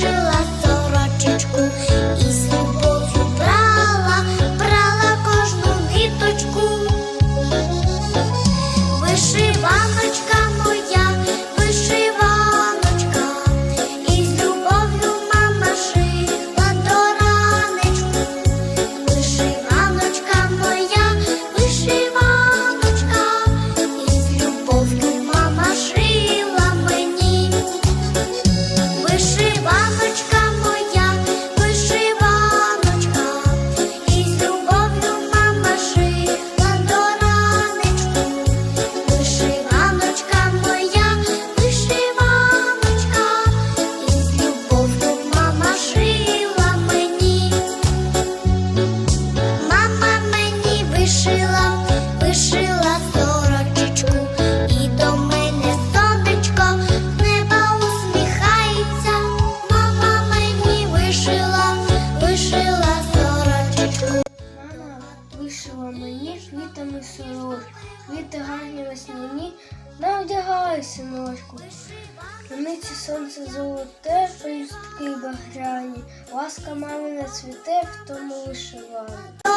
extra life. вишила, вишила і до мене сонечко з усміхається, мама мені вишила, вишила сорочечку. Мама вишила мені ж сорочку, літо гарні весняні, навдягай синочку. Ниці сонце золоте, пелюстки багряні, ласка мамина цвіте в тому вишиванні.